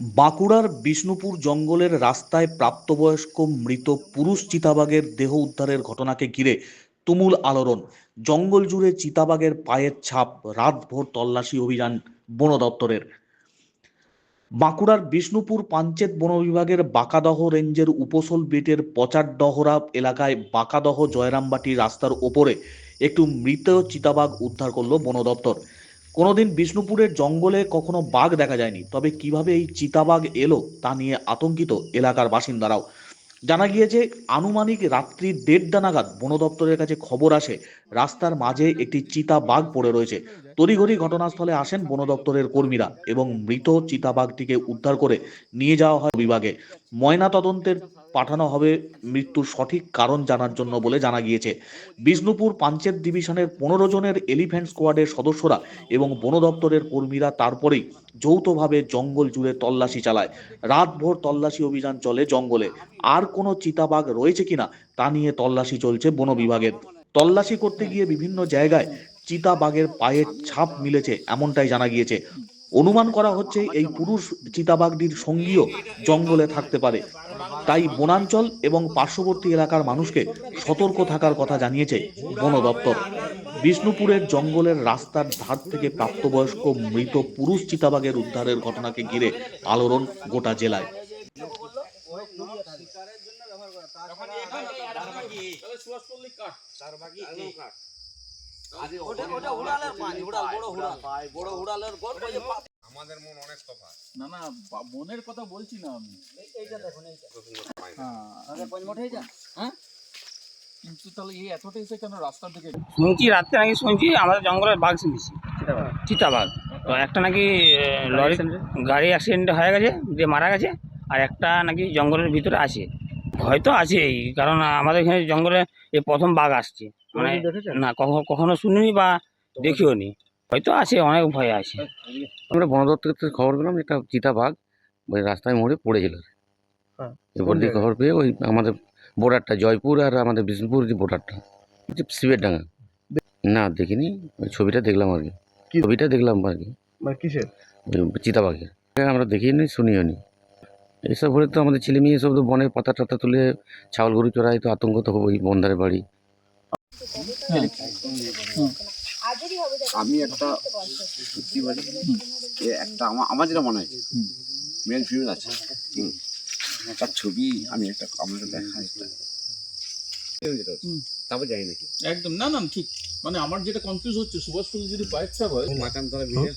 বাঁকুড়ার বিষ্ণুপুর জঙ্গলের রাস্তায় প্রাপ্তবয়স্ক মৃত পুরুষ চিতাবাঘের দেহ উদ্ধারের ঘটনাকে ঘিরে তুমুল আলোড়ন। জঙ্গল জুড়ে চিতাবাঘের পায়ের ছাপ রাতভর তল্লাশি অভিযান বন দপ্তরের। বাঁকুড়ার বিষ্ণুপুর পাঞ্চেত বন বিভাগের বাঁকাদহ রেঞ্জের উপসল বেটের পচারডহরা এলাকায় বাঁকাদহ জয়রামবাটি রাস্তার ওপরে একটু মৃত চিতাবাঘ উদ্ধার করল বন দপ্তর। কোনোদিন বিষ্ণুপুরের জঙ্গলে কখনো বাঘ দেখা যায়নি। তবে কীভাবে এই চিতাবাঘ এলো তা নিয়ে আতঙ্কিত এলাকার বাসিন্দারাও। জানা গিয়েছে, আনুমানিক রাত্রি দেড়টা নাগাদ বন দপ্তরের কাছে খবর আসে, রাস্তার মাঝে একটি চিতা বাঘ পড়ে রয়েছে। তড়িঘড়ি ঘটনাস্থলে আসেন বন দপ্তরের কর্মীরা এবং মৃত চিতাবাঘটিকে উদ্ধার করে নিয়ে যাওয়া হয় বিভাগে। ময়না তদন্তের পাঠানো হবে মৃত্যুর সঠিক কারণ জানার জন্য বলে জানা গিয়েছে। বিষ্ণুপুর পাঞ্চেত ডিভিশনের পনেরো জনের এলিফ্যান্ট স্কোয়াডের সদস্যরা এবং বন দপ্তরের কর্মীরা তারপরেই যৌথভাবে জঙ্গল জুড়ে তল্লাশি চালায়। রাতভর তল্লাশি অভিযান চলে জঙ্গলে। আর কোনো চিতাবাঘ রয়েছে কিনা তা নিয়ে তল্লাশি চলছে বন বিভাগের। তল্লাশি করতে গিয়ে বিভিন্ন জায়গায় চিতাবাঘের পায়ের ছাপ মিলেছে, এমনটাই জানা গিয়েছে। অনুমান করা হচ্ছে এই পুরুষ চিতাবাঘটির সঙ্গীও জঙ্গলে থাকতে পারে। তাই বনাঞ্চল এবং পার্শ্ববর্তী এলাকার মানুষকে সতর্ক থাকার কথা জানিয়েছে বন দপ্তর। বিষ্ণুপুরের জঙ্গলের রাস্তার ধার থেকে প্রাপ্তবয়স্ক মৃত পুরুষ চিতাবাঘের উদ্ধারের ঘটনাকে ঘিরে আলোড়ন গোটা জেলায়। আমাদের মন অনেক তফাৎ। না না মনের কথা বলছি না আমি। এইটা দেখুন এইটা। হ্যাঁ। হয়ে যা হ্যাঁ? কিন্তু তাহলে এই এতটা এসে কেন রাস্তার দিকে শুনছি রাত্রে নাকি শুনছি আমাদের জঙ্গলের বাঘ শুনছি চিতাবাঘ। তো একটা নাকি লরি গাড়ি অ্যাক্সিডেন্ট হয়ে গেছে দিয়ে মারা গেছে আর একটা নাকি জঙ্গলের ভিতরে আছে। হয়তো আছেই কারণ আমাদের এখানে জঙ্গলে এই প্রথম বাঘ আসছে। মানে না কখনো কখনো শুনিনি বা দেখিও নি হয়তো আছে অনেক ভয় আছে। আমরা বন দপ্তর থেকে খবর পেলাম একটা চিতাবাঘ ওই রাস্তায় মোড়ে পড়েছিল। এরপর দিয়ে খবর পেয়ে ওই আমাদের বর্ডারটা জয়পুর আর আমাদের বিষ্ণুপুর যে বর্ডারটা শিবের ডাঙ্গা। না দেখিনি ওই ছবিটা দেখলাম আর কি। ছবিটা দেখলাম আর কি। মানে কিসের? চিতাবাঘের আমরা দেখিনি শুনিও নি এসব হলে তো আমাদের ছেলে মেয়ে সব তো বনের পাতা টাতা তুলে ছাগল গরু চড়াই তো আতঙ্ক তো হবেই বন্ধারে বাড়ি। আমি একটা সত্যি বলি? যে একটা আমার আমার যেটা মনে হয় মেল ফিমেল আছে। তার ছবি আমি একটা আমাকে দেখা একটা। তারপর যাই নাকি? একদম না না ঠিক। মানে আমার যেটা কনফিউজ হচ্ছে সুভাষ ফুল যদি বাইক ছাপ হয় তলা ভিড়ে?